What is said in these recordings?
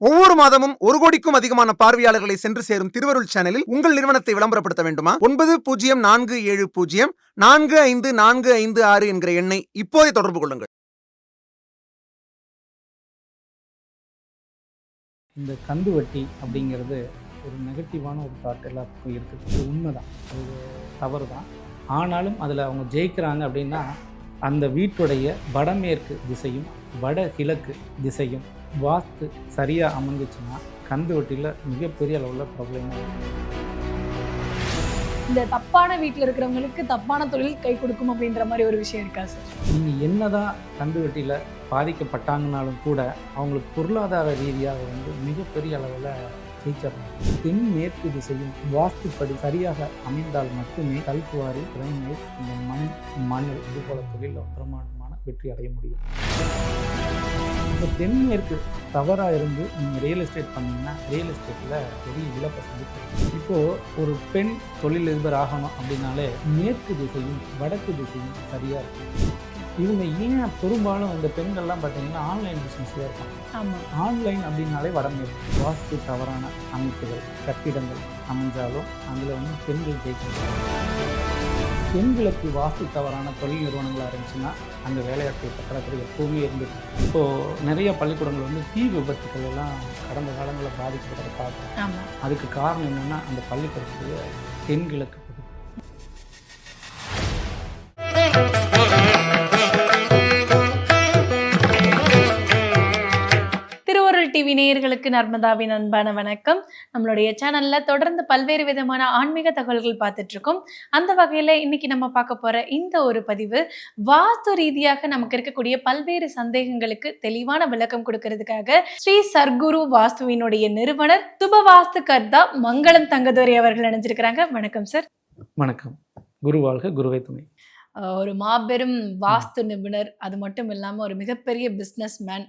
ஒவ்வொரு மாதமும் ஒரு கோடிக்கும் அதிகமான பார்வையாளர்களை சென்று சேரும் திருவருள் சேனலில் உங்கள் நிறுவனத்தை விளம்பரப்படுத்த வேண்டுமா? ஒன்பது பூஜ்ஜியம் நான்கு ஏழு பூஜ்ஜியம் நான்கு ஐந்து நான்கு ஐந்து ஆறு என்கிற எண்ணை இப்போதே தொடர்பு கொள்ளுங்கள். இந்த கந்து வட்டி அப்படிங்கிறது ஒரு நெகட்டிவான ஒரு தாட் எல்லாத்துக்கும் இருக்குது. உண்மைதான். அது தவறு தான் ஆனாலும் அதில் அவங்க ஜெயிக்கிறாங்க அப்படின்னா அந்த வீட்டுடைய வடமேற்கு திசையும் வட கிழக்கு திசையும் வாஸ்து சரியாக அமைஞ்சிச்சுன்னா கந்து வட்டியில் மிகப்பெரிய அளவில் ப்ராப்ளம் இந்த தப்பான வீட்டில் இருக்கிறவங்களுக்கு தப்பான தொழில் கை கொடுக்கும் அப்படின்ற மாதிரி ஒரு விஷயம் இருக்கா சார் நீங்கள் என்னதான் கந்து வட்டியில் பாதிக்கப்பட்டாங்கனாலும் கூட அவங்களுக்கு பொருளாதார ரீதியாக வந்து மிகப்பெரிய அளவில் ஜெயிச்சிடலாம் தென் மேற்கு திசையும் வாஸ்துப்படி சரியாக அமைந்தால் மட்டுமே கல்குவாரி கிரைனைட் இந்த மண் மணல் இது போல தொழிலில் பிரமாண்டமான வெற்றி அடைய முடியும். இப்போ தென்மேற்கு தவறாக இருந்து நீங்கள் ரியல் எஸ்டேட் பண்ணீங்கன்னா ரியல் எஸ்டேட்டில் பெரிய இழப்பை சந்திக்கும் இப்போது ஒரு பெண் தொழிலதிபர் ஆகணும் அப்படின்னாலே மேற்கு திசையும் வடக்கு திசையும் சரியாக இருக்கும். இவங்க ஏன் பெரும்பாலும் இந்த பெண்கள்லாம் பார்த்தீங்கன்னா ஆன்லைன் பிஸ்னஸ்ல இருப்பாங்க ஆமாம் ஆன்லைன் அப்படின்னாலே வடமேற்கு வாஸ்து தவறான அமைப்புகள் கட்டிடங்கள் அமைஞ்சாலும் அதில் வந்து பெண்கள் ஜெயிக்கணும் பெண்களுக்கு வாஸ்து தவறான தொழில் நிறுவனங்களாக இருந்துச்சுன்னா அந்த வேலையாட்கள் பற்றாக்குறை எப்போவுமே இருந்துட்டு இப்போது நிறைய பள்ளிக்கூடங்கள் வந்து தீ விபத்துக்கள் எல்லாம் கடந்த காலங்களில் பாதிக்கப்படுறத பார்க்குறோம். ஆமாம் அதுக்கு காரணம் என்னென்னா அந்த பள்ளிக்கூடத்துடைய தென்கிழக்கு பகுதி டிவி நேயர்களுக்கு நர்மதாவின் அன்பான வணக்கம். நம்மளுடைய சேனல்ல தொடர்ந்து பல்வேறு விதமான ஆன்மீக தகவல்கள் பார்த்துட்டு இருக்கோம் அந்த வகையில இன்னைக்கு நம்ம பார்க்க போற இந்த ஒரு பதிவு வாஸ்து ரீதியாக நமக்கு இருக்கக்கூடிய பல்வேறு சந்தேகங்களுக்கு தெளிவான விளக்கம் கொடுக்கறதுக்காக ஸ்ரீ சர்க்குரு வாஸ்துவினுடைய நிறுவனர் சுப வாஸ்து கர்த்தா மங்களம் தங்கதுரை அவர்கள் இணைஞ்சிருக்கிறாங்க. வணக்கம் சார். வணக்கம். குரு வாழ்க குருவை துணை. ஒரு மாபெரும் வாஸ்து நிபுணர் அது மட்டும் இல்லாமல் ஒரு மிகப்பெரிய பிஸ்னஸ் மேன்.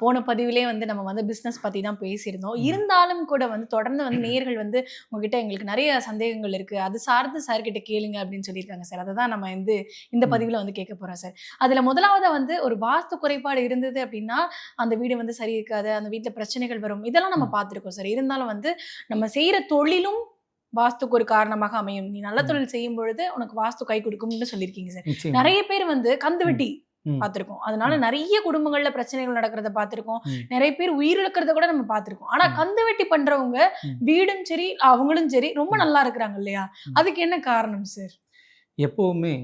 போன பதிவிலே வந்து நம்ம வந்து பிஸ்னஸ் பற்றி தான் பேசியிருந்தோம். இருந்தாலும் கூட வந்து தொடர்ந்து வந்து நேயர்கள் வந்து உங்ககிட்ட எங்களுக்கு நிறைய சந்தேகங்கள் இருக்குது அது சார்ந்து சார் கிட்ட கேளுங்க அப்படின்னு சொல்லியிருக்காங்க சார் அதை தான் நம்ம வந்து இந்த. பதிவில் வந்து கேட்க போகிறோம் சார் அதில் முதலாவது வந்து ஒரு வாஸ்து குறைபாடு இருந்தது அப்படின்னா அந்த வீடு வந்து சரி இருக்காது அந்த வீட்டில் பிரச்சனைகள் வரும். இதெல்லாம் நம்ம. பார்த்துருக்கோம் சார் இருந்தாலும் வந்து நம்ம செய்கிற தொழிலும் வாஸ்துக்கு ஒரு காரணமாக அமையும் நீ நல்ல. தொழில் செய்யும் பொழுது உனக்கு வாஸ்து கை கொடுக்கும்னு சொல்லியிருக்கீங்க சார் நிறைய பேர் வந்து கந்து வெட்டி. பார்த்திருக்கோம் அதனால. நிறைய குடும்பங்கள்ல பிரச்சனைகள் நடக்கிறத பார்த்திருக்கோம். நிறைய பேர் உயிரிழக்கிறத கூட நம்ம பார்த்திருக்கோம் ஆனா. கந்து வெட்டி பண்றவங்க. வீடும் சரி அவங்களும் சரி ரொம்ப. நல்லா இருக்கிறாங்க இல்லையா. அதுக்கு என்ன காரணம் சார் எப்போவுமே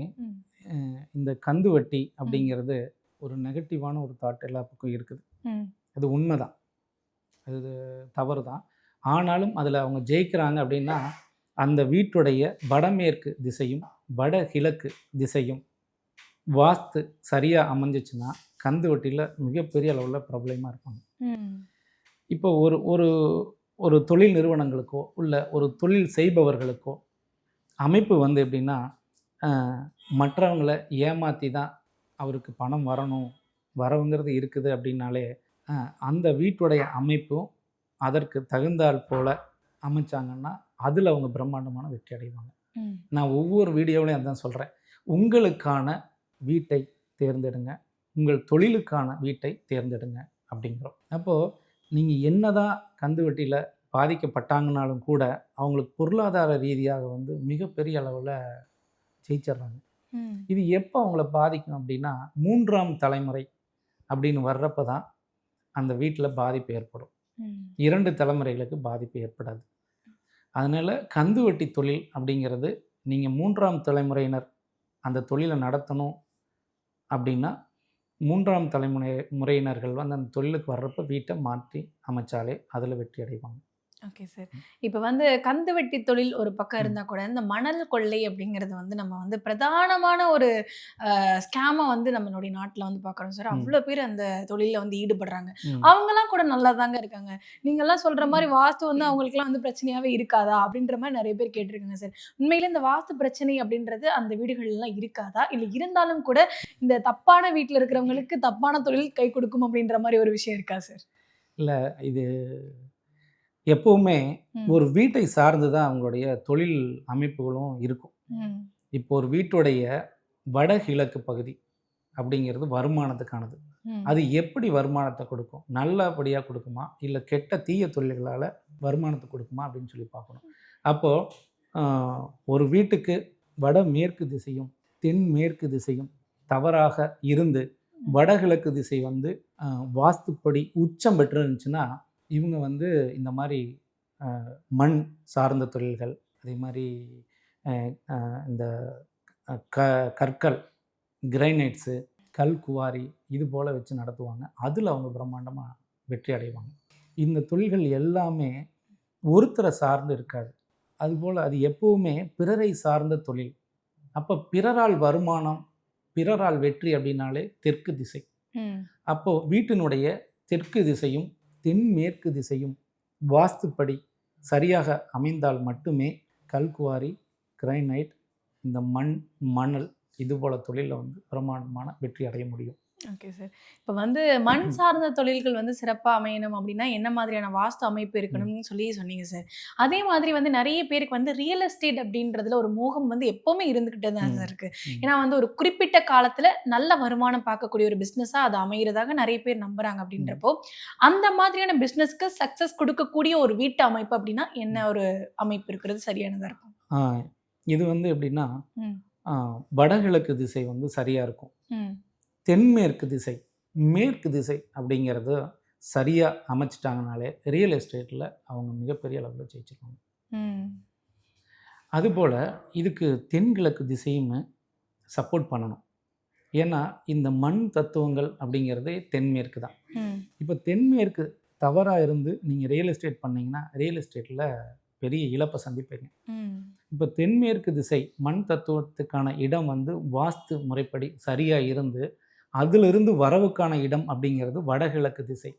இந்த கந்து வட்டி அப்படிங்கிறது ஒரு நெகட்டிவான ஒரு தாட் எல்லா பக்கம் இருக்குது. அது உண்மைதான் அது தவறு தான் ஆனாலும் அதில் அவங்க ஜெயிக்கிறாங்க அப்படின்னா அந்த வீட்டுடைய வடமேற்கு திசையும் வட கிழக்கு திசையும் வாஸ்து சரியாக அமைஞ்சிச்சுன்னா கந்து வட்டியில் மிகப்பெரிய அளவில் ப்ராப்ளமாக இருப்பாங்க. இப்போ ஒரு ஒரு ஒரு தொழில் நிறுவனங்களுக்கோ இல்லை ஒரு தொழில் செய்பவர்களுக்கோ அமைப்பு வந்து எப்படின்னா மற்றவங்களை ஏமாற்றி தான் அவருக்கு பணம் வரணும் வரவுங்கிறது இருக்குது அப்படின்னாலே அந்த வீட்டுடைய அமைப்பும் அதற்கு தகுந்தால் போல அமைச்சாங்கன்னா அதில் அவங்க பிரம்மாண்டமான வெற்றி அடைவாங்க. நான் ஒவ்வொரு வீடியோவிலையும் அதான் சொல்கிறேன் உங்களுக்கான வீட்டை தேர்ந்தெடுங்க உங்கள் தொழிலுக்கான வீட்டை தேர்ந்தெடுங்க அப்படிங்கிறோம் அப்போது நீங்கள் என்னதான் கந்து வட்டியில் பாதிக்கப்பட்டாங்கனாலும் கூட அவங்களுக்கு பொருளாதார ரீதியாக வந்து மிகப்பெரிய அளவில் ஜெயிச்சிடுறாங்க. இது எப்போ அவங்கள பாதிக்கும் அப்படின்னா மூன்றாம் தலைமுறை அப்படின்னு வர்றப்ப தான் அந்த வீட்டில் பாதிப்பு ஏற்படும். இரண்டு தலைமுறைகளுக்கு பாதிப்பு ஏற்படாது. அதனால் கந்து வட்டி தொழில் அப்படிங்கிறது நீங்கள் மூன்றாம் தலைமுறையினர் அந்த தொழிலை நடத்தணும் அப்படின்னா மூன்றாம் தலைமுறை முறையினர்கள் வந்து அந்த தொழிலுக்கு வர்றப்ப வீட்டை மாற்றி அமைச்சாலே அதில் வெற்றி அடைவாங்க. Okay sir. இப்போ வந்து கந்து வெட்டி தொழில் ஒரு பக்கம் ம். இருந்தா கூட இந்த மணல் கொள்ளை அப்படிங்கிறது வந்து நம்ம வந்து பிரதானமான ஒரு ஸ்கேமை வந்து நம்மளுடைய நாட்டில் வந்து பார்க்குறோம் சார். அவ்வளோ பேர் அந்த தொழிலில் வந்து ஈடுபடுறாங்க. அவங்கெல்லாம் கூட நல்லா தாங்க இருக்காங்க. நீங்கெல்லாம் சொல்ற மாதிரி வாஸ்து வந்து அவங்களுக்குலாம் வந்து பிரச்சனையாவே இருக்காதா? அப்படின்ற மாதிரி நிறைய பேர் கேட்டிருக்காங்க சார். உண்மையில இந்த வாஸ்து பிரச்சனை அப்படின்றது அந்த வீடுகள்லாம் இருக்காதா? இல்லை இருந்தாலும் கூட இந்த தப்பான வீட்டில் இருக்கிறவங்களுக்கு தப்பான தொழில் கை கொடுக்கும் அப்படின்ற மாதிரி ஒரு விஷயம் இருக்கா சார்? இல்லை இது எப்போவுமே. ஒரு வீட்டை சார்ந்து தான் அவங்களுடைய தொழில் அமைப்புகளும் இருக்கும். இப்போ ஒரு வீட்டுடைய வடகிழக்கு பகுதி அப்படிங்கிறது வருமானத்துக்கானது. அது எப்படி வருமானத்தை கொடுக்கும்? நல்லபடியாக கொடுக்குமா? இல்லை கெட்ட தீய தொழில்களால் வருமானத்தை கொடுக்குமா? அப்படின்னு சொல்லி பார்க்கணும். அப்போது ஒரு வீட்டுக்கு வட மேற்கு திசையும் தென் மேற்கு திசையும் தவறாக இருந்து வடகிழக்கு திசை வந்து வாஸ்துப்படி உச்சம் பெற்று இருந்துச்சுன்னா இவங்க வந்து இந்த மாதிரி மண் சார்ந்த தொழில்கள் அதே மாதிரி இந்த க கற்கள் கிரைனைட்ஸு கல் குவாரி இது போல் வச்சு நடத்துவாங்க. அதில் அவங்க பிரம்மாண்டமாக வெற்றி அடைவாங்க. இந்த தொழில்கள் எல்லாமே ஒருத்தரை சார்ந்து இருக்காது. அதுபோல் அது எப்போவுமே பிறரை சார்ந்த தொழில். அப்போ பிறரால் வருமானம் பிறரால் வெற்றி அப்படின்னாலே தெற்கு திசை. அப்போது வீட்டினுடைய தெற்கு திசையும் தென்மேற்கு திசையும் வாஸ்துப்படி சரியாக அமைந்தால் மட்டுமே கல்குவாரி கிரைனைட் இந்த மண் மணல் இதுபோல தொழிலில் வந்து பிரமாண்டமான வெற்றி அடைய முடியும். ஓகே சார் இப்போ வந்து மண் சார்ந்த தொழில்கள் வந்து சிறப்பாக அமையணும் அப்படின்னா என்ன மாதிரியான வாஸ்து அமைப்பு இருக்கணும்னு சொல்லி சொன்னீங்க சார் அதே மாதிரி வந்து நிறைய பேருக்கு வந்து ரியல் எஸ்டேட் அப்படின்றதுல ஒரு மோகம் வந்து எப்பவுமே இருந்துகிட்டே தான். சார் இருக்கு. ம். ஏன்னா வந்து ஒரு குறிப்பிட்ட காலத்துல நல்ல வருமானம் பார்க்கக்கூடிய ஒரு பிஸ்னஸா அது அமைகிறதாக நிறைய பேர் நம்புறாங்க அப்படின்றப்போ அந்த மாதிரியான பிஸ்னஸ்க்கு சக்சஸ் கொடுக்கக்கூடிய ஒரு வீட்டு அமைப்பு அப்படின்னா என்ன ஒரு அமைப்பு இருக்கிறது? சரியானதா இருக்கும். இது வந்து எப்படின்னா வடகிழக்கு திசை வந்து சரியாக இருக்கும். ம். தென்மேற்கு திசை மேற்கு திசை அப்படிங்கிறது சரியாக அமைச்சிட்டாங்கனாலே ரியல் எஸ்டேட்டில் அவங்க மிகப்பெரிய அளவில் ஜெயிச்சிருவாங்க. அதுபோல் இதுக்கு தென்கிழக்கு திசையும் சப்போர்ட் பண்ணணும் ஏன்னா இந்த மண் தத்துவங்கள் அப்படிங்கிறதே தென்மேற்கு தான். இப்போ தென்மேற்கு தவறாக இருந்து நீங்கள் ரியல் எஸ்டேட் பண்ணீங்கன்னா ரியல் எஸ்டேட்டில் பெரிய இழப்பை சந்திப்பீங்க. இப்போ தென்மேற்கு திசை மண் தத்துவத்துக்கான இடம் வந்து வாஸ்து முறைப்படி சரியாக இருந்து அதிலிருந்து வரவுக்கான இடம் அப்படிங்கிறது வடகிழக்கு திசை.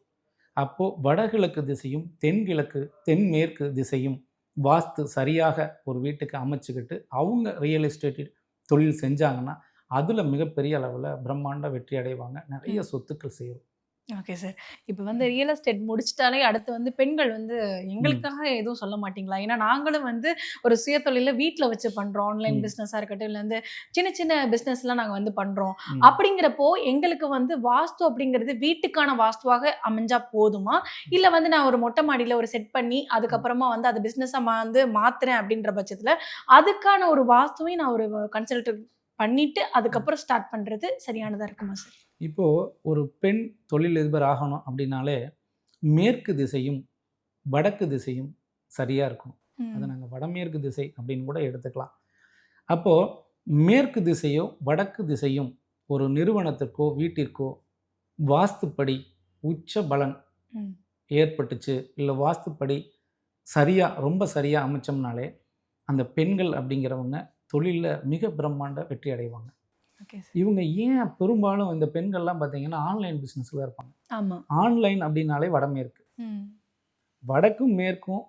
அப்போது வடகிழக்கு திசையும் தென்கிழக்கு தென்மேற்கு திசையும் வாஸ்து சரியாக ஒரு வீட்டுக்கு அமைச்சுக்கிட்டு அவங்க ரியல் எஸ்டேட் தொழில் செஞ்சாங்கன்னா அதில் மிகப்பெரிய அளவில் பிரம்மாண்ட வெற்றி அடைவாங்க. நிறைய சொத்துக்கள் சேரும். Okay sir. இப்போ வந்து ரியல் எஸ்டேட் முடிச்சிட்டாலே அடுத்து வந்து பெண்கள் வந்து எங்களுக்காக எதுவும் சொல்ல மாட்டீங்களா? ஏன்னா நாங்களும் வந்து ஒரு சுயதொழில வீட்டில் வச்சு பண்றோம். ஆன்லைன். பிஸ்னஸாக இருக்கட்டும் இல்லை வந்து சின்ன சின்ன பிஸ்னஸ்லாம் நாங்கள் வந்து பண்றோம். ம். அப்படிங்கிறப்போ எங்களுக்கு வந்து வாஸ்து அப்படிங்கிறது வீட்டுக்கான வாஸ்துவாக அமைஞ்சா போதுமா? இல்லை வந்து நான் ஒரு மொட்டை மாடியில் ஒரு செட் பண்ணி அதுக்கப்புறமா வந்து அது பிஸ்னஸாக வந்து மாத்துறேன் அப்படின்ற பட்சத்தில் அதுக்கான ஒரு வாஸ்துவையும் நான் ஒரு கன்சல்ட் பண்ணிட்டு அதுக்கப்புறம் ஸ்டார்ட் பண்றது சரியானதா இருக்குமா சார்? இப்போது ஒரு பெண் தொழிலதிபர் ஆகணும் அப்படின்னாலே மேற்கு திசையும் வடக்கு திசையும் சரியாக இருக்கணும். அதை நாங்கள் வடமேற்கு திசை அப்படின்னு கூட எடுத்துக்கலாம். அப்போது மேற்கு திசையோ வடக்கு திசையும் ஒரு நிறுவனத்திற்கோ வீட்டிற்கோ வாஸ்துப்படி உச்ச பலன். ஏற்பட்டுச்சு. இல்லை வாஸ்துப்படி சரியாக ரொம்ப சரியாக அமைச்சோம்னாலே அந்த பெண்கள் அப்படிங்கிறவங்க தொழிலில் மிக பிரம்மாண்ட வெற்றி அடைவாங்க. இவங்க ஏன் பெரும்பாலும் இந்த பெண்கள்லாம் பார்த்தீங்கன்னா ஆன்லைன் பிஸ்னஸில் இருப்பாங்க. ஆமா. ஆன்லைன் அப்படின்னாலே வடமேற்கு வடக்கும் மேற்கும்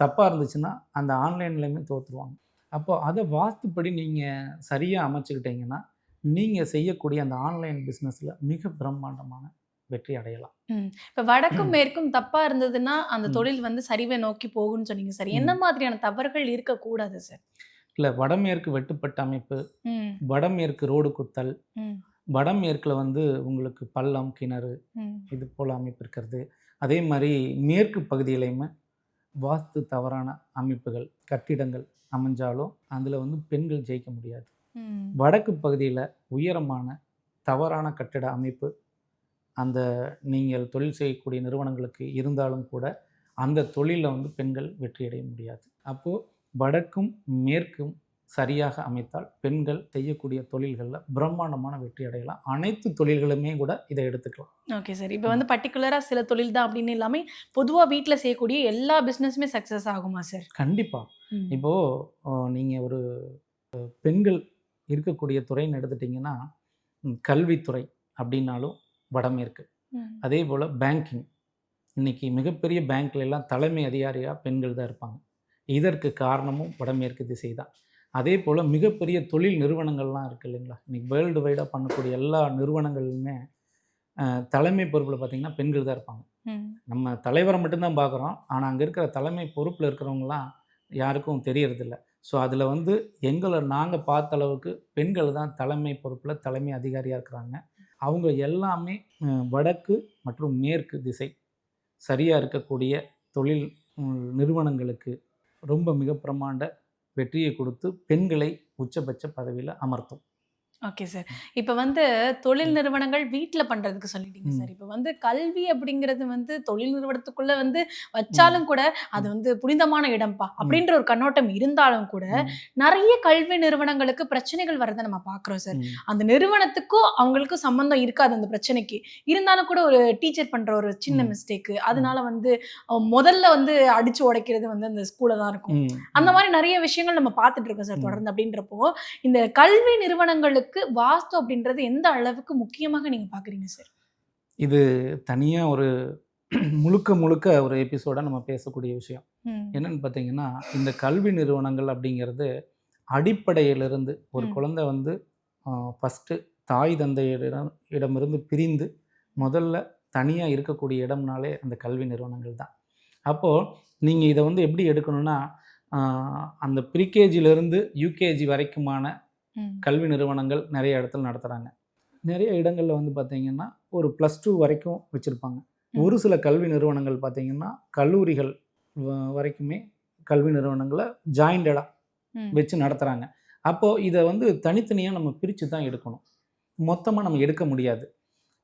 தப்பாக இருந்துச்சுன்னா அந்த ஆன்லைன்லேயுமே தோற்றுருவாங்க அப்போ அதை வாஸ்துப்படி நீங்கள் சரியாக அமைச்சுக்கிட்டீங்கன்னா நீங்கள் செய்யக்கூடிய அந்த ஆன்லைன் பிஸ்னஸில் மிக பிரம்மாண்டமான வெற்றி அடையலாம். இப்ப வடக்கும் மேற்கும் தப்பா இருந்ததுன்னா அந்த. தொழில் வந்து சரிவை நோக்கி போகும்னு சொன்னீங்க சார். என்ன. மாதிரியான தவறுகள் இருக்கக்கூடாது சார்? இல்லை வடமேற்கு வெட்டுப்பட்ட அமைப்பு வடமேற்கு ரோடு குத்தல் வடமேற்கில் வந்து உங்களுக்கு பள்ளம் கிணறு இது போல் அமைப்பு இருக்கிறது. அதே மாதிரி மேற்கு பகுதியிலையுமே வாஸ்து தவறான அமைப்புகள் கட்டிடங்கள் அமைஞ்சாலும் அதில் வந்து பெண்கள் ஜெயிக்க முடியாது. வடக்கு பகுதியில் உயரமான தவறான கட்டிட அமைப்பு அந்த நீங்கள் தொழில் செய்யக்கூடிய நிறுவனங்களுக்கு இருந்தாலும் கூட அந்த தொழிலில் வந்து பெண்கள் வெற்றி அடைய முடியாது. அப்போது வடக்கும் மேற்கும் சரியாக அமைத்தால் பெண்கள் செய்யக்கூடிய தொழில்களில் பிரம்மாண்டமான வெற்றி அடையலாம். அனைத்து தொழில்களுமே கூட இதை எடுத்துக்கலாம். ஓகே சார் இப்போ வந்து பர்டிகுலரா சில தொழில் தான் அப்படின்னு இல்லாம பொதுவா வீட்ல செய்யக்கூடிய எல்லா பிசினஸுமே சக்சஸ் ஆகுமா சார் கண்டிப்பாக இப்போது நீங்கள் ஒரு பெண்கள் இருக்கக்கூடிய துறைன்னு எடுத்துட்டிங்கன்னா கல்வித்துறை அப்படின்னாலும் வடமேற்கு. அதே போல் பேங்கிங் இன்னைக்கு மிகப்பெரிய பேங்க்ல எல்லாம் தலைமை அதிகாரியாக பெண்கள் தான் இருப்பாங்க. இதற்கு காரணமும் வடமேற்கு திசை தான். அதே போல் மிகப்பெரிய தொழில் நிறுவனங்கள்லாம் இருக்குது இல்லைங்களா? இன்னைக்கு வேர்ல்டு வைடாக பண்ணக்கூடிய எல்லா நிறுவனங்களுமே தலைமை பொறுப்பில் பார்த்திங்கன்னா பெண்கள் தான் இருப்பாங்க. நம்ம தலைவரை மட்டும்தான் பார்க்குறோம் ஆனால் அங்கே இருக்கிற தலைமை பொறுப்பில் இருக்கிறவங்களாம் யாருக்கும் தெரியறதில்ல. ஸோ அதில் வந்து எங்களை நாங்கள் பார்த்த அளவுக்கு பெண்கள் தான் தலைமை பொறுப்பில் தலைமை அதிகாரியாக இருக்கிறாங்க. அவங்க எல்லாமே வடக்கு மற்றும் மேற்கு திசை சரியாக இருக்கக்கூடிய தொழில் நிறுவனங்களுக்கு ரொம்ப மிக பிரமாண்ட வெற்றியை கொடுத்து பெண்களை உச்சபட்ச பதவியில் அமர்த்தும். Okay sir. இப்போ வந்து தொழில் நிறுவனங்கள் வீட்டில் பண்றதுக்கு சொல்லிட்டீங்க. சார். இப்போ வந்து கல்வி அப்படிங்கிறது வந்து தொழில் நிறுவனத்துக்குள்ள வந்து வச்சாலும் கூட அது வந்து புனிதமான இடம்பா அப்படின்ற ஒரு கண்ணோட்டம் இருந்தாலும் கூட நிறைய கல்வி நிறுவனங்களுக்கு பிரச்சனைகள் வரதை நம்ம பார்க்குறோம் சார். அந்த நிறுவனத்துக்கும் அவங்களுக்கும் சம்பந்தம் இருக்காது அந்த பிரச்சனைக்கு. இருந்தாலும் கூட ஒரு டீச்சர் பண்ற ஒரு சின்ன ம். மிஸ்டேக் அதனால வந்து முதல்ல வந்து அடிச்சு உடைக்கிறது வந்து அந்த ஸ்கூல்ல தான் இருக்கும். அந்த மாதிரி நிறைய விஷயங்கள் நம்ம பார்த்துட்டு இருக்கோம் சார். தொடர்ந்து அப்படின்றப்போ இந்த கல்வி நிறுவனங்களுக்கு வாஸ்து அப்படின்றது எந்த அளவுக்கு முக்கியமாக நீங்க பாக்குறீங்க சார் இது தனியாக ஒரு முழுக்க முழுக்க ஒரு எபிசோடாக நம்ம பேசக்கூடிய விஷயம். என்னன்னு பார்த்தீங்கன்னா இந்த கல்வி நிறுவனங்கள் அப்படிங்கிறது அடிப்படையிலிருந்து ஒரு. குழந்தை வந்து ஃபஸ்ட்டு தாய் தந்தையிடம் இடமிருந்து பிரிந்து முதல்ல தனியாக இருக்கக்கூடிய இடம்னாலே அந்த கல்வி நிறுவனங்கள் தான் அப்போது நீங்கள் இதை வந்து எப்படி எடுக்கணும்னா அந்த ப்ரீகேஜிலேருந்து யூகேஜி வரைக்குமான. கல்வி நிறுவனங்கள் நிறைய இடத்துல நடத்துகிறாங்க நிறைய இடங்களில் வந்து பார்த்தீங்கன்னா ஒரு ப்ளஸ் டூ வரைக்கும் வச்சுருப்பாங்க. ஒரு சில கல்வி நிறுவனங்கள் பார்த்தீங்கன்னா கல்லூரிகள் வரைக்குமே கல்வி நிறுவனங்களை ஜாயிண்டடாக. வச்சு நடத்துகிறாங்க அப்போது இதை வந்து தனித்தனியாக நம்ம பிரித்து தான் எடுக்கணும். மொத்தமாக நம்ம எடுக்க முடியாது.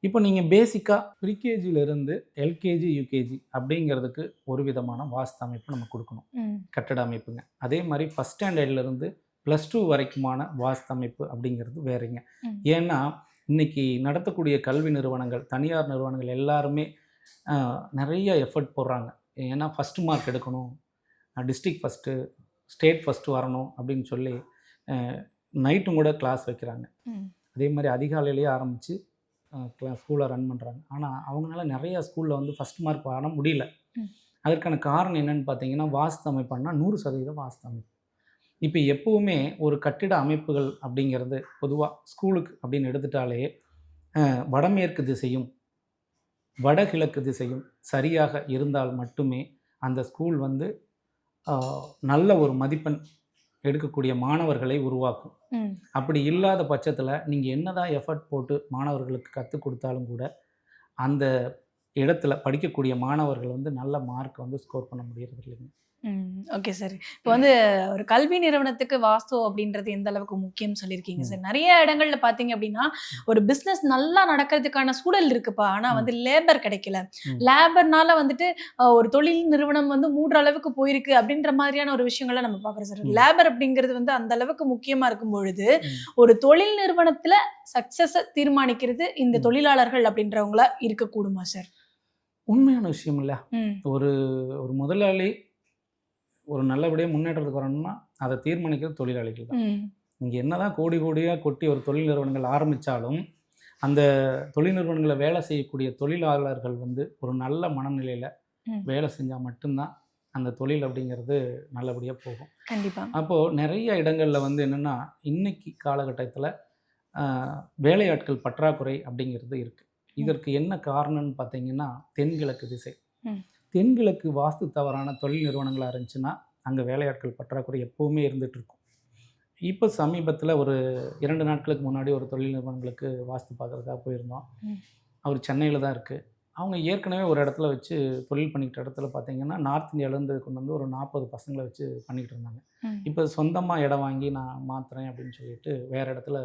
இப்போ நீங்கள் பேசிக்காக ப்ரீகேஜியிலேருந்து எல்கேஜி யூகேஜி அப்படிங்கிறதுக்கு ஒரு விதமான வாஸ்து அமைப்பு நம்ம கொடுக்கணும். கட்டட அமைப்புங்க. அதே மாதிரி ஃபஸ்ட் ஸ்டாண்டர்ட்லேருந்து ப்ளஸ் டூ வரைக்குமான வாஸ்து அமைப்பு அப்படிங்கிறது வேறுங்க. ஏன்னா இன்னைக்கு நடத்தக்கூடிய கல்வி நிறுவனங்கள் தனியார் நிறுவனங்கள் எல்லாருமே நிறைய எஃபர்ட் போடுறாங்க ஏன்னா ஃபஸ்ட்டு மார்க் எடுக்கணும் டிஸ்ட்ரிக்ட் ஃபஸ்ட்டு ஸ்டேட் ஃபஸ்ட்டு வரணும் அப்படின்னு சொல்லி நைட்டும் கூட கிளாஸ் வைக்கிறாங்க. அதே மாதிரி அதிகாலையிலேயே ஆரம்பித்து கிளாஸ் ஸ்கூலை ரன் பண்ணுறாங்க ஆனால் அவங்களால நிறைய ஸ்கூலில் வந்து ஃபஸ்ட் மார்க் வர முடியல. அதற்கான காரணம் என்னன்னு பார்த்தீங்கன்னா வாஸ்து அமைப்புன்னா நூறு சதவீதம் வாஸ்து அமைப்பு இப்போ எப்பவுமே ஒரு கட்டிட அமைப்புகள் அப்படிங்கிறது பொதுவாக ஸ்கூலுக்கு அப்படின்னு எடுத்துட்டாலே வடமேற்கு திசையும் வடகிழக்கு திசையும் சரியாக இருந்தால் மட்டுமே அந்த ஸ்கூல் வந்து நல்ல ஒரு மதிப்பெண் எடுக்கக்கூடிய மாணவர்களை உருவாக்கும். அப்படி இல்லாத பட்சத்தில் நீங்கள் என்னதான் எஃபர்ட் போட்டு மாணவர்களுக்கு கற்றுக் கொடுத்தாலும் கூட அந்த இடத்துல படிக்கக்கூடிய மாணவர்கள் வந்து நல்ல மார்க் வந்து ஸ்கோர் பண்ண முடியறது இல்லைங்க. Okay sir. இப்போ வந்து ஒரு கல்வி நிறுவனத்துக்கு வாஸ்து அப்படின்றது எந்த அளவுக்கு முக்கியம் சொல்லியிருக்கீங்க சார்? நிறைய இடங்கள்ல பாத்தீங்க அப்படின்னா ஒரு பிசினஸ் நல்லா நடக்கிறதுக்கான சூழல் இருக்குப்பா. ஆனா வந்து லேபர் கிடைக்கல. லேபர்னால வந்துட்டு ஒரு தொழில் நிறுவனம் வந்து மூடுற அளவுக்கு போயிருக்கு அப்படின்ற மாதிரியான ஒரு விஷயங்களை நம்ம பாக்குறோம் சார். லேபர் அப்படிங்கிறது வந்து அந்த அளவுக்கு முக்கியமா இருக்கும் பொழுது. ஒரு தொழில் நிறுவனத்துல சக்சஸ தீர்மானிக்கிறது இந்த. தொழிலாளர்கள் அப்படின்றவங்களா இருக்கக்கூடுமா சார்? உண்மையான விஷயம் இல்லை. ஒரு ஒரு முதலாளி ஒரு நல்லபடியாக முன்னேற்றத்துக்கு வரணும்னா அதை தீர்மானிக்கிறது தொழிலாளிகள் தான். நீங்கள் என்னதான் கோடி கோடியாக கொட்டி ஒரு தொழில் நிறுவனங்கள் ஆரம்பித்தாலும் அந்த தொழில் நிறுவனங்களை வேலை செய்யக்கூடிய தொழிலாளர்கள் வந்து ஒரு நல்ல மனநிலையில். வேலை செஞ்சால் மட்டும்தான் அந்த தொழில் அப்படிங்கிறது நல்லபடியாக போகும். கண்டிப்பா. அப்போது நிறைய இடங்களில் வந்து என்னென்னா இன்னைக்கு காலகட்டத்தில் வேலையாட்கள் பற்றாக்குறை அப்படிங்கிறது இருக்குது இதற்கு என்ன காரணம்னு பார்த்தீங்கன்னா தென்கிழக்கு திசை. தென்கிழக்கு வாஸ்து தவறான தொழில் நிறுவனங்களாக இருந்துச்சுன்னா அங்கே வேலையாட்கள் பற்றாக்குறை எப்போவுமே இருந்துட்டு இருக்கும் இப்போ சமீபத்தில் ஒரு இரண்டு நாட்களுக்கு முன்னாடி ஒரு தொழில் நிறுவனங்களுக்கு வாஸ்து பார்க்குறதுக்காக போயிருந்தோம். அவர் சென்னையில் தான் இருக்குது அவங்க ஏற்கனவே ஒரு இடத்துல வச்சு தொழில் பண்ணிக்கிட்ட இடத்துல பார்த்தீங்கன்னா நார்த் இந்தியாவிலேருந்து கொண்டு வந்து ஒரு நாற்பது பசங்களை வச்சு பண்ணிக்கிட்டு இருந்தாங்க. இப்போ சொந்தமாக இடம் வாங்கி நான் மாற்றுறேன் அப்படின்னு சொல்லிட்டு வேறு இடத்துல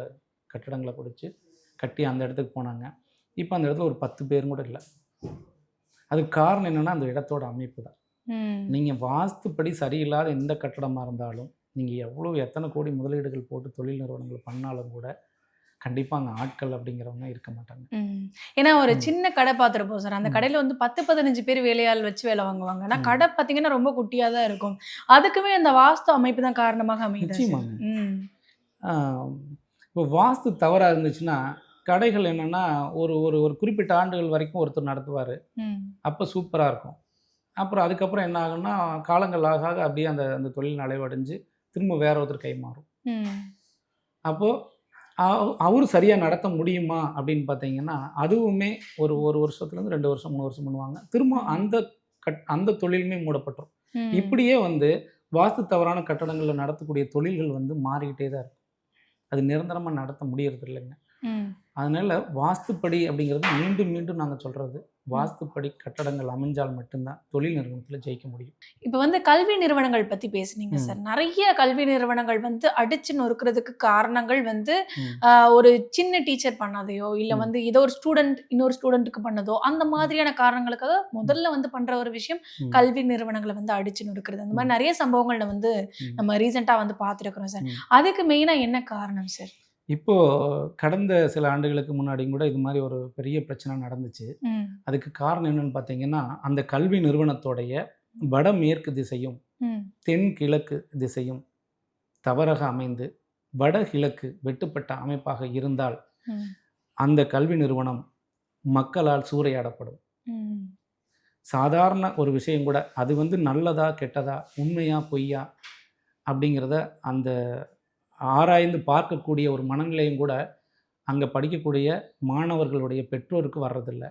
கட்டிடங்களை பிடிச்சி கட்டி அந்த இடத்துக்கு போனாங்க. இப்போ அந்த இடத்துல ஒரு பத்து பேரும் கூட இல்லை. அதுக்கு காரணம் என்னென்னா அந்த இடத்தோட அமைப்பு தான் நீங்கள் வாஸ்துப்படி சரியில்லாத எந்த கட்டடமாக இருந்தாலும் நீங்கள் எவ்வளோ எத்தனை கோடி முதலீடுகள் போட்டு தொழில் நிறுவனங்கள் பண்ணாலும் கூட கண்டிப்பாக அங்கே ஆட்கள் அப்படிங்கிறவங்க இருக்க மாட்டாங்க. ஏன்னா ஒரு. சின்ன கடை பார்த்துருப்போம் சார் அந்த. கடையில வந்து பத்து பதினஞ்சு பேர் வேலையாள் வச்சு வேலை வாங்குவாங்க ஆனா ம். கடை பார்த்தீங்கன்னா ரொம்ப குட்டியா தான் இருக்கும் அதுக்குமே அந்த வாஸ்து அமைப்பு தான் காரணமாக அமையுது நிச்சயமாங்க. இப்போ வாஸ்து தவறாக இருந்துச்சுன்னா கடைகள் என்னென்னா ஒரு ஒரு ஒரு குறிப்பிட்ட ஆண்டுகள் வரைக்கும் ஒருத்தர் நடத்துவார். அப்போ சூப்பராக இருக்கும். அப்புறம் அதுக்கப்புறம் என்ன ஆகும்னா காலங்கள் ஆக ஆக அப்படியே அந்த அந்த தொழில் நடைவடைஞ்சு திரும்ப வேற ஒருத்தர் கை மாறும். அப்போது அவர் சரியாக நடத்த முடியுமா அப்படின்னு பார்த்தீங்கன்னா அதுவுமே ஒரு ஒரு வருஷத்துலேருந்து ரெண்டு வருஷம் மூணு வருஷம் பண்ணுவாங்க. திரும்ப அந்த கட் அந்த தொழிலுமே மூடப்பட்டுரும். இப்படியே வந்து வாஸ்து தவறான கட்டடங்களில் நடத்தக்கூடிய தொழில்கள் வந்து மாறிக்கிட்டே தான் இருக்கும். அது நிரந்தரமாக நடத்த முடியறது இல்லைங்க அதனால வாஸ்துப்படி அப்படிங்கிறது மீண்டும் மீண்டும் நாங்கள் சொல்றது வாஸ்துப்படி கட்டடங்கள் அமைஞ்சால் மட்டும்தான் தொழில் நிறுவனத்தில் ஜெயிக்க முடியும் இப்போ வந்து கல்வி நிறுவனங்கள் பத்தி பேசுனீங்க. சார் நிறைய கல்வி நிறுவனங்கள் வந்து அடிச்சு நொறுக்கிறதுக்கு காரணங்கள் வந்து ஒரு சின்ன டீச்சர் பண்ணதையோ இல்ல. வந்து ஏதோ ஒரு ஸ்டூடெண்ட் இன்னொரு ஸ்டூடெண்ட்டுக்கு பண்ணதோ அந்த மாதிரியான காரணங்களுக்காக முதல்ல வந்து பண்ற ஒரு விஷயம். கல்வி நிறுவனங்களை வந்து அடிச்சு நொறுக்கிறது அந்த மாதிரி நிறைய சம்பவங்கள்ல வந்து. நம்ம ரீசெண்டா வந்து பார்த்துருக்கிறோம் சார். அதுக்கு மெயினா என்ன காரணம் சார் இப்போ கடந்த சில ஆண்டுகளுக்கு முன்னாடியும் கூட இது மாதிரி ஒரு பெரிய பிரச்சனை நடந்துச்சு. அதுக்கு காரணம் என்னன்னு பார்த்தீங்கன்னா அந்த கல்வி நிறுவனத்தோடைய வடமேற்கு திசையும் ம். தென்கிழக்கு திசையும் தவறாக அமைந்து வடகிழக்கு வெட்டுப்பட்ட அமைப்பாக இருந்தால் அந்த கல்வி நிறுவனம் மக்களால் சூறையாடப்படும். சாதாரண ஒரு விஷயம் கூட அது வந்து நல்லதா கெட்டதா உண்மையா பொய்யா அப்படிங்கிறத அந்த ஆராய்ந்து பார்க்கக்கூடிய ஒரு மனநிலையும் கூட அங்கே படிக்கக்கூடிய மாணவர்களுடைய பெற்றோருக்கு வர்றதில்ல.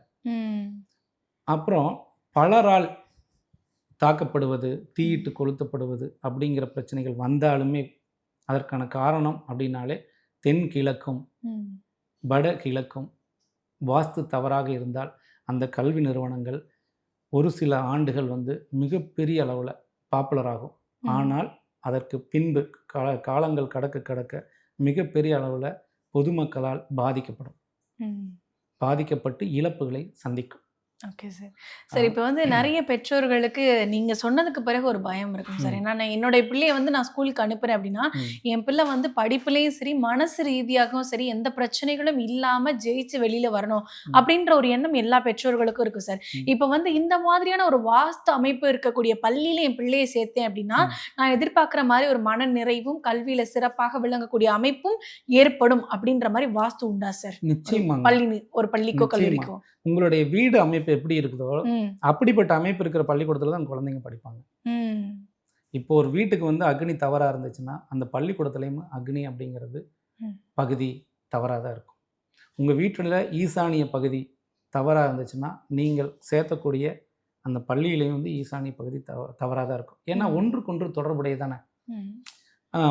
அப்புறம் பலரால் தாக்கப்படுவது தீயிட்டு கொளுத்தப்படுவது அப்படிங்கிற பிரச்சனைகள் வந்தாலுமே அதற்கான காரணம் அப்படின்னாலே தென் கிழக்கும் வட கிழக்கும் வாஸ்து தவறாக இருந்தால் அந்த கல்வி நிறுவனங்கள் ஒரு சில ஆண்டுகள் வந்து மிகப்பெரிய அளவில் பாப்புலர் ஆகும். ஆனால் அதற்கு பின்பு கால காலங்கள் கடக்க கடக்க மிகப்பெரிய அளவில் பொதுமக்களால் பாதிக்கப்படும். பாதிக்கப்பட்டு இழப்புகளை சந்திக்கும். ஓகே சார் சரி இப்போ வந்து நிறைய பெற்றோர்களுக்கு நீங்க சொன்னதுக்கு பிறகு ஒரு பயம் இருக்கும் சார். ஏன்னா நான் என்னுடைய பிள்ளைய வந்து நான் ஸ்கூலுக்கு அனுப்புறேன் அப்படின்னா. என் பிள்ளை வந்து படிப்புலயும் சரி மனசு ரீதியாகவும் சரி எந்த பிரச்சனைகளும் இல்லாம ஜெயிச்சு வெளியில வரணும். அப்படின்ற ஒரு எண்ணம் எல்லா பெற்றோர்களுக்கும் இருக்கும் சார். இப்போ வந்து இந்த மாதிரியான ஒரு வாஸ்து அமைப்பு இருக்கக்கூடிய பள்ளியில என் பிள்ளையை சேர்த்தேன் அப்படின்னா. நான் எதிர்பார்க்குற மாதிரி ஒரு மன நிறைவும் கல்வியில சிறப்பாக விளங்கக்கூடிய அமைப்பும் ஏற்படும் அப்படின்ற மாதிரி வாஸ்து உண்டா சார் பள்ளி ஒரு பள்ளிக்கோ. கல்லூரிக்கோ உங்களுடைய வீடு அமைப்பு எப்படி இருக்குதோ அப்படிப்பட்ட அமைப்பு இருக்கிற பள்ளிக்கூடத்தில் தான் குழந்தைங்க படிப்பாங்க. இப்போ ஒரு வீட்டுக்கு வந்து அக்னி தவறாக இருந்துச்சுன்னா அந்த பள்ளிக்கூடத்துலேயும் அக்னி அப்படிங்கிறது. பகுதி தவறாக தான் இருக்கும். உங்கள் வீட்டில் ஈசானிய பகுதி தவறாக இருந்துச்சுன்னா நீங்கள் சேர்த்தக்கூடிய அந்த பள்ளியிலையும் வந்து ஈசானிய பகுதி தவ தவறாக தான் இருக்கும். ஏன்னா. ஒன்றுக்கொன்று தொடர்புடைய தானே.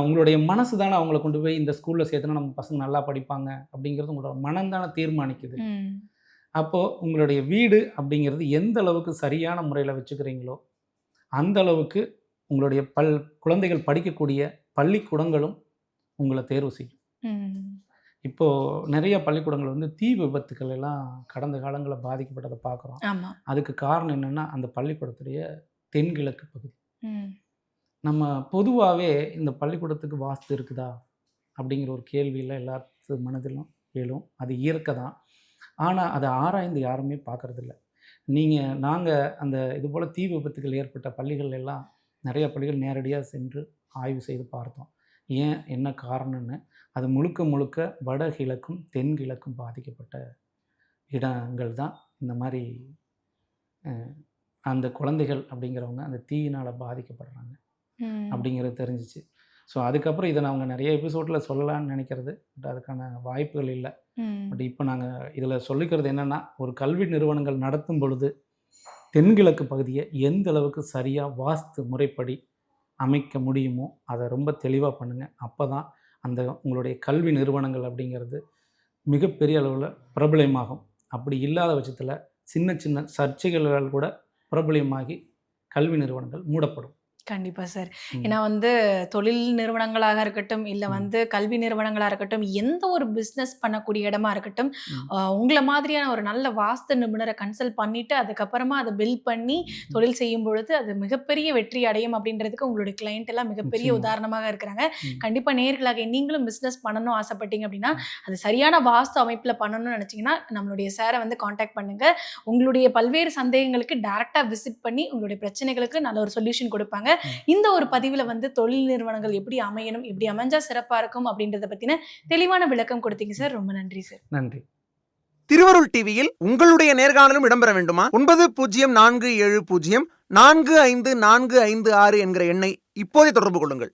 உங்களுடைய மனசு தானே அவங்கள கொண்டு போய் இந்த ஸ்கூலில் சேர்த்துனா நம்ம பசங்க நல்லா படிப்பாங்க அப்படிங்கிறது உங்களோட மனம் தானே தீர்மானிக்குது. அப்போது உங்களுடைய வீடு அப்படிங்கிறது எந்த அளவுக்கு சரியான முறையில் வச்சுக்கிறீங்களோ அந்த அளவுக்கு உங்களுடைய பல் குழந்தைகள் படிக்கக்கூடிய பள்ளிக்கூடங்களும் உங்களை தேர்வு செய்யும். இப்போது நிறைய பள்ளிக்கூடங்கள் வந்து தீ விபத்துக்கள் எல்லாம் கடந்த காலங்களில் பாதிக்கப்பட்டதை பார்க்குறோம் அதுக்கு காரணம் என்னென்னா அந்த பள்ளிக்கூடத்துடைய தென்கிழக்கு பகுதி. நம்ம பொதுவாகவே இந்த பள்ளிக்கூடத்துக்கு வாஸ்து இருக்குதா? அப்படிங்கிற ஒரு கேள்வியில் எல்லாத்து மனதிலும் எழும். அது இயற்கை தான். ஆனால் அதை ஆராய்ந்து யாருமே பார்க்கறதில்ல நீங்கள் நாங்கள் அந்த இது போல் தீ விபத்துகள் ஏற்பட்ட பள்ளிகள் எல்லாம் நிறைய பள்ளிகள் நேரடியாக சென்று ஆய்வு செய்து பார்த்தோம். ஏன் என்ன காரணம்னு அது முழுக்க முழுக்க வடகிழக்கும் தென்கிழக்கும் பாதிக்கப்பட்ட இடங்கள் தான். இந்த மாதிரி அந்த குழந்தைகள் அப்படிங்கிறவங்க அந்த தீயினால் பாதிக்கப்படுறாங்க. அப்படிங்கிறது தெரிஞ்சிச்சு. ஸோ அதுக்கப்புறம் இதை நாங்கள் நிறைய எபிசோடில் சொல்லலாம்னு நினைக்கிறது. பட் அதுக்கான வாய்ப்புகள் இல்லை. பட் இப்போ நாங்கள் இதில் சொல்லிக்கிறது என்னென்னா ஒரு கல்வி நிறுவனங்கள் நடத்தும் பொழுது தென்கிழக்கு பகுதியை எந்த அளவுக்கு சரியாக வாஸ்து முறைப்படி அமைக்க முடியுமோ அதை ரொம்ப தெளிவாக பண்ணுங்கள் அப்போ தான் அந்த உங்களுடைய கல்வி நிறுவனங்கள் அப்படிங்கிறது மிகப்பெரிய அளவில் பிரபலமாகும். அப்படி இல்லாத பட்சத்தில் சின்ன சின்ன சர்ச்சைகளால் கூட பிரபலமாகி கல்வி நிறுவனங்கள் மூடப்படும். கண்டிப்பா சார். ஏன்னா வந்து தொழில் நிறுவனங்களாக இருக்கட்டும் இல்ல. வந்து கல்வி நிறுவனங்களா இருக்கட்டும் எந்த ஒரு பிசினஸ் பண்ணக்கூடிய இடமா இருக்கட்டும் உங்களை மாதிரியான ஒரு நல்ல வாஸ்து நிபுணரை கன்சல்ட் பண்ணிட்டு அதுக்கப்புறமா அதை பில் பண்ணி தொழில் செய்யும் பொழுது அது மிகப்பெரிய வெற்றி அடையும் அப்படின்றதுக்கு உங்களுடைய கிளைண்ட் எல்லாம் மிகப்பெரிய. உதாரணமாக இருக்கிறாங்க ம். கண்டிப்பா நேர்களாக நீங்களும் பிசினஸ் பண்ணணும் ஆசைப்பட்டீங்க அப்படின்னா அது சரியான வாஸ்து அமைப்புல பண்ணணும்னு நினைச்சீங்கன்னா நம்மளுடைய சாரை வந்து காண்டாக்ட் பண்ணுங்க உங்களுடைய பல்வேறு சந்தேகங்களுக்கு டைரக்டா விசிட் பண்ணி உங்களுடைய பிரச்சனைகளுக்கு நல்ல ஒரு சொல்யூஷன் கொடுப்பாங்க இந்த ஒரு பதிவுல வந்து தொழில் நிறுவனங்கள் எப்படி அமையணும் எப்படி அமைஞ்சா சிறப்பா இருக்கும் அப்படின்றத பத்தின தெளிவான விளக்கம் கொடுத்தீங்க சார். ரொம்ப நன்றி சார். நன்றி. திருவருள் டிவியில் உங்களுடைய நேர்காணலும் இடம்பெற வேண்டுமா? ஒன்பது பூஜ்ஜியம் நான்கு ஏழு பூஜ்ஜியம் நான்கு ஐந்து நான்கு ஐந்து ஆறு என்கிற எண்ணை இப்போதே தொடர்பு கொள்ளுங்கள்.